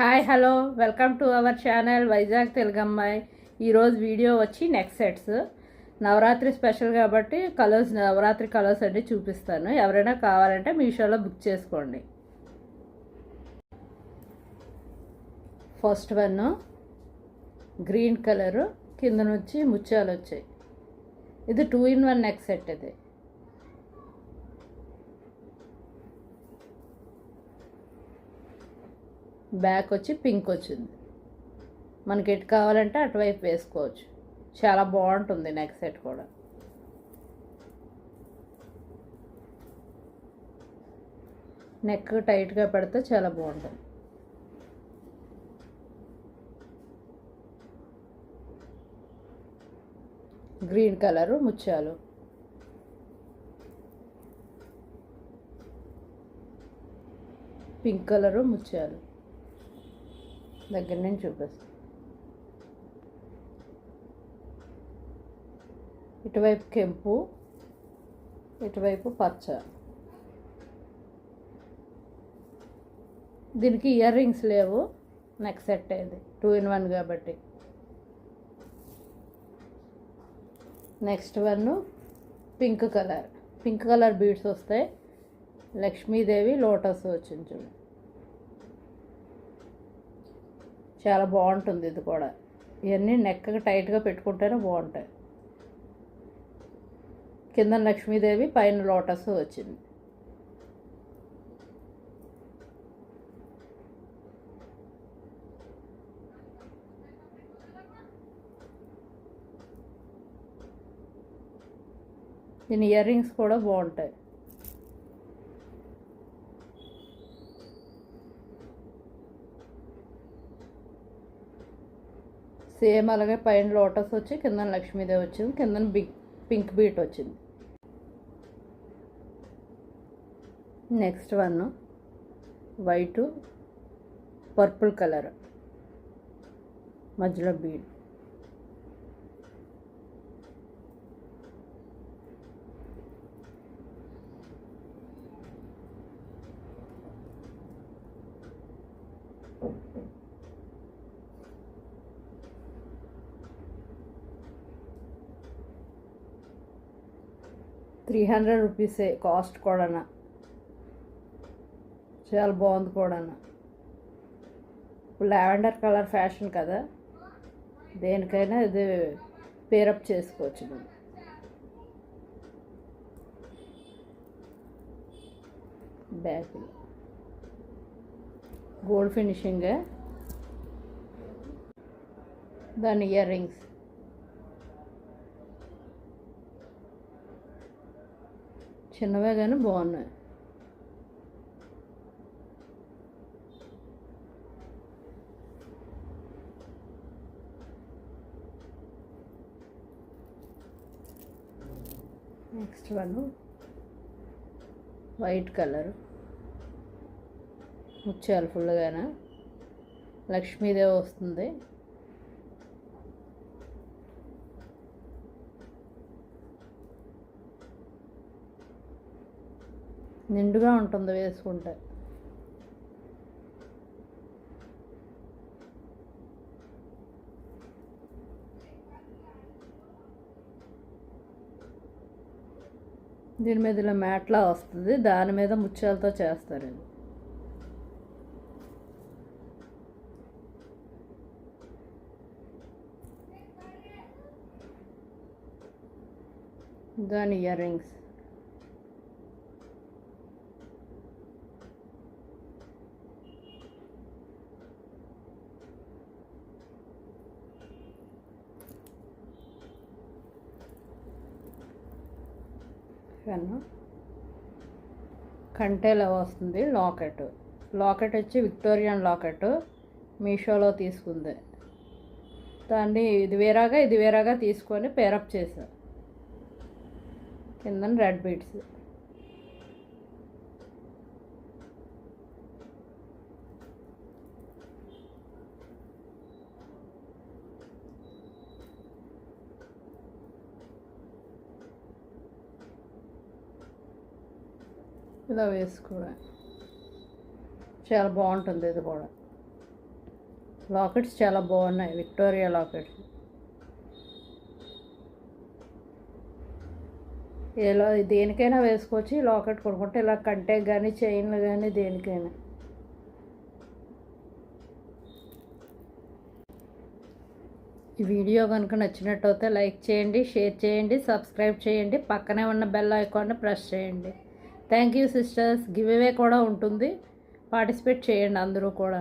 Hi hello. Welcome to our channel Vizag తెలుగమ్మాయి. ఈరోజు video వచ్చి neck sets. Navratri special కాబట్టి colours Navratri colours అన్ని చూపిస్తాను. ఎవరైనా కావాలంటే మీషోలో బుక్ చేసుకోండి. First one green colour. కింద నుంచి ముత్యాలు వచ్చాయి. ఇది two in one neck set ఇది. బ్యాక్ వచ్చి పింక్ వచ్చింది. మనకి ఎటు కావాలంటే అటువైపు వేసుకోవచ్చు. చాలా బాగుంటుంది నెక్ సెట్ కూడా. నెక్ టైట్గా పెడితే చాలా బాగుంటుంది. గ్రీన్ కలరు ముత్యాలు. పింక్ కలరు ముత్యాలు. దగ్గర నుంచి చూపిస్తాను ఇటువైపు కెంపు ఇటువైపు పచ్చ. దీనికి ఇయర్ రింగ్స్ లేవు నెక్ సెట్ అయింది టూ ఇన్ వన్ కాబట్టి. Next one pink colour. Pink colour beads వస్తాయి. లక్ష్మీదేవి లోటస్ వచ్చింది చూడండి చాలా బాగుంటుంది ఇది కూడా. ఇవన్నీ నెక్కకి టైట్గా పెట్టుకుంటేనే బాగుంటాయి. కింద లక్ష్మీదేవి పైన లోటస్ వచ్చింది. దీని ఇయర్ రింగ్స్ కూడా బాగుంటాయి. సేమ్ అలాగే పైన లోటస్ వచ్చి కింద లక్ష్మీదేవి వచ్చింది కింద బిగ్ పింక్ బీట్ వచ్చింది. Next one white purple colour మధ్యలో బీడ్ త్రీ హండ్రెడ్ రూపీసే కాస్ట్ కూడా చాలా బాగుంది కూడా ఇప్పుడు లావెండర్ కలర్ ఫ్యాషన్ కదా దేనికైనా ఇది పేరప్ చేసుకోవచ్చు మనం బ్యాక్ గోల్డ్ ఫినిషింగ్ దాని ఇయర్ రింగ్స్ చిన్నవే కానీ బాగున్నాయి. నెక్స్ట్ వన్ వైట్ కలర్ ముత్యాలు ఫుల్గానే లక్ష్మీదేవి వస్తుంది. నిండుగా ఉంటుంది వేసుకుంటే. దీని మీద ఇలా మ్యాట్లా వస్తుంది. దాని మీద ముత్యాలతో చేస్తారు ఇది. దాని ఇయర్ రింగ్స్. పెన్ను కంటేలో వస్తుంది? లాకెట్. లాకెట్ వచ్చి విక్టోరియన్ లాకెట్. మీషోలో తీసుకుంది. దాన్ని ఇది వేరాగా ఇది వేరాగా తీసుకొని పేరప్ చేసా కింద రెడ్ బీట్స్. ఇలా వేసుకోవడం. చాలా బాగుంటుంది ఇది కూడా. లాకెట్స్ చాలా బాగున్నాయి. విక్టోరియా లాకెట్స్ ఇలా దేనికైనా వేసుకోవచ్చు. ఈ లాకెట్ కొనుక్కుంటే ఇలా కంటే కానీ చైన్లు కానీ దేనికైనా. ఈ వీడియో కనుక నచ్చినట్టయితే లైక్ చేయండి షేర్ చేయండి సబ్స్క్రైబ్ చేయండి పక్కనే ఉన్న బెల్ ఐకాన్ని ప్రెస్ చేయండి. Thank you sisters. Give away కూడా ఉంటుంది. పార్టిసిపేట్ చేయండి అందరూ కూడా